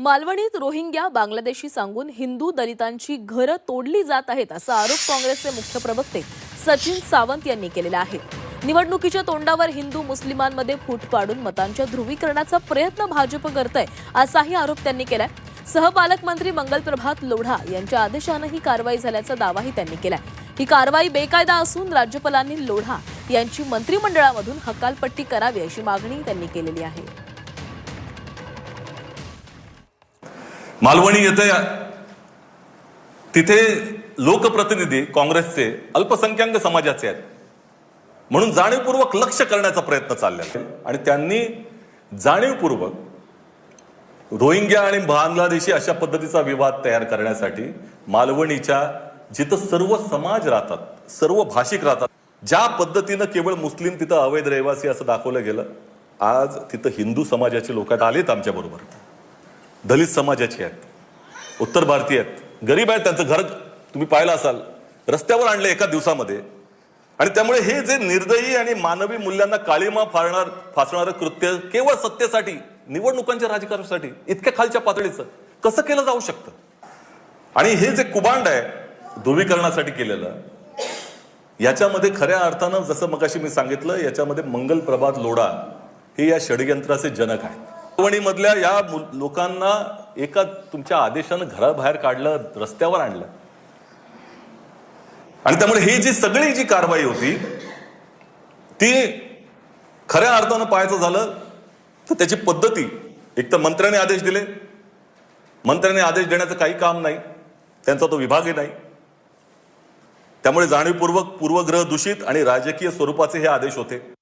मालवणीत Rohingya Bangladeshi सांगून हिंदू दलितांची घरं तोडली जात आहेत असा आरोप काँग्रेसचे मुख्य प्रवक्ते सचिन सावंत यांनी केलेला आहे. निवडणुकीच्या तोंडावर हिंदू मुस्लिमांमध्ये फूट पाडून मतांच्या ध्रुवीकरणाचा प्रयत्न भाजप करतंय असाही आरोप त्यांनी केलाय. सहपालकमंत्री मंगलप्रभात लोढा यांच्या आदेशानं ही कारवाई झाल्याचा दावाही त्यांनी केलाय. ही कारवाई बेकायदा असून राज्यपालांनी लोढा यांची मंत्रिमंडळामधून हकालपट्टी करावी अशी मागणी त्यांनी केलेली आहे. मालवणी येते. तिथे लोकप्रतिनिधी काँग्रेसचे अल्पसंख्याक समाजाचे आहेत. म्हणून जाणीवपूर्वक लक्ष करण्याचा प्रयत्न चालला आहे. आणि त्यांनी जाणीवपूर्वक रोहिंग्या आणि बांगलादेशी अशा पद्धतीचा विवाद तयार करण्यासाठी मालवणीच्या जिथं सर्व समाज राहतात सर्व भाषिक राहतात ज्या पद्धतीनं केवळ मुस्लिम तिथं अवैध रहिवासी असं दाखवलं गेलं आज तिथं हिंदू समाजाचे लोक आलेत आमच्या बरोबर. दलित समाजाचे आहेत उत्तर भारतीय आहेत. गरीब आहेत त्यांचं घर तुम्ही पाहिलं असाल. रस्त्यावर आणले एका दिवसामध्ये. आणि त्यामुळे हे जे निर्दयी आणि मानवी मूल्यांना काळीमा फाळणार फासणारं कृत्य केवळ सत्तेसाठी निवडणुकांच्या राजकारणासाठी इतक्या खालच्या पातळीचं कसं केलं जाऊ शकतं? आणि हे जे कुबांड आहे ध्रुवीकरणासाठी केलेलं याच्यामध्ये खऱ्या अर्थानं जसं मगाशी मी सांगितलं याच्यामध्ये मंगल प्रभात लोढा हे या षडयंत्राचे जनक आहेत. मधल्या या लोकांना एका तुमच्या आदेशानं घराबाहेर काढलं रस्त्यावर आणलं. आणि त्यामुळे ही जी सगळी जी कारवाई होती ती खऱ्या अर्थानं पाहायचं झालं तर त्याची पद्धती एक तर मंत्र्याने आदेश दिले. मंत्र्याने आदेश देण्याचं काही काम नाही त्यांचा तो विभागही नाही. त्यामुळे जाणीवपूर्वक पूर्वग्रह दूषित आणि राजकीय स्वरूपाचे हे आदेश होते.